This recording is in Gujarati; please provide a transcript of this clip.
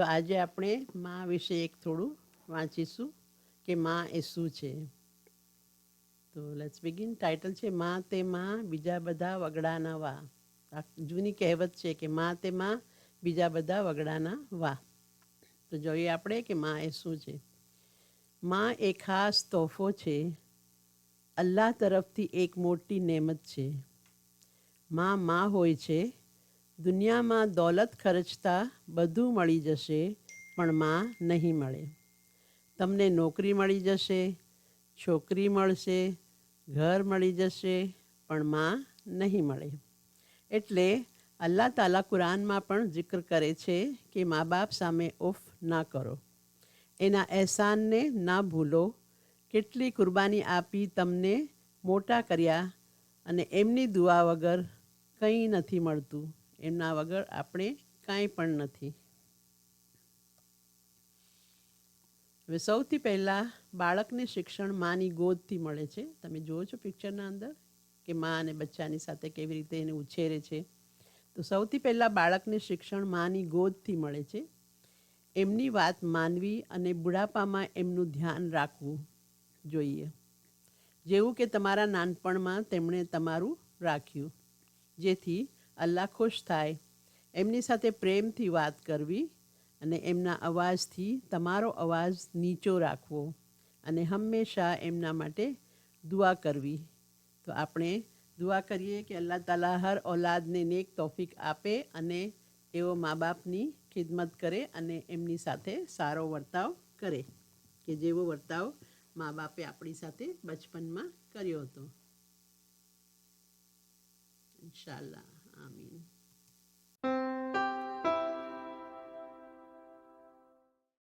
તો આજે આપણે મા વિશે એક થોડું વાંચીશું કે મા એ શું છે. તો લેટ્સ બિગિન ટાઇટલ છે, મા તે મા બીજા બધા વગડાના વા જૂની કહેવત છે કે મા તે મા બીજા બધા વગડાના વા તો જોઈએ આપણે કે મા એ શું છે. મા એ ખાસ તોહફો છે. અલ્લાહ તરફથી એક મોટી નેમત છે. માં માં હોય છે દુનિયામાં દોલત ખર્ચતા બધું મળી જશે, પણ માં નહીં મળે. તમને નોકરી મળી જશે, છોકરી મળશે, ઘર મળી જશે, પણ માં નહીં મળે. એટલે અલ્લાહ તાલા કુરાનમાં પણ જિક્ર કરે છે કે મા બાપ સામે ઉફ ના કરો. એના અહેસાનને ના ભૂલો. કેટલી કુરબાની આપી તમને મોટા કર્યા અને એમની દુઆ વગર કંઈ નથી મળતું. એમના વગર આપણે કાંઈ પણ નથી. હવે સૌથી પહેલાં બાળકને શિક્ષણ માની ગોદથી મળે છે. તમે જુઓ છો પિક્ચરના અંદર કે મા અને બચ્ચાની સાથે કેવી રીતે એને ઉછેરે છે. તો સૌથી પહેલાં બાળકને શિક્ષણ માની ગોદથી મળે છે. એમની વાત માનવી અને બુઢાપામાં એમનું ધ્યાન રાખવું જોઈએ. જેવું કે તમારા નાનપણમાં તેમણે તમારું રાખ્યું. જેથી અલ્લાહ ખુશ થાય. એમની સાથે પ્રેમથી વાત કરવી અને એમના અવાજથી તમારો અવાજ નીચો રાખવો અને હંમેશા એમના માટે દુઆ કરવી. તો આપણે દુઆ કરીએ કે અલ્લાહ તાલા હર ઓલાદને નેક તોફીક આપે અને એઓ મા બાપની ખિદમત કરે અને એમની સાથે સારો વર્તાવ કરે, કે જેવો વર્તાવ મા બાપે આપણી સાથે બચપનમાં કર્યો હતો. ઇન્શાલ્લાહ Amen.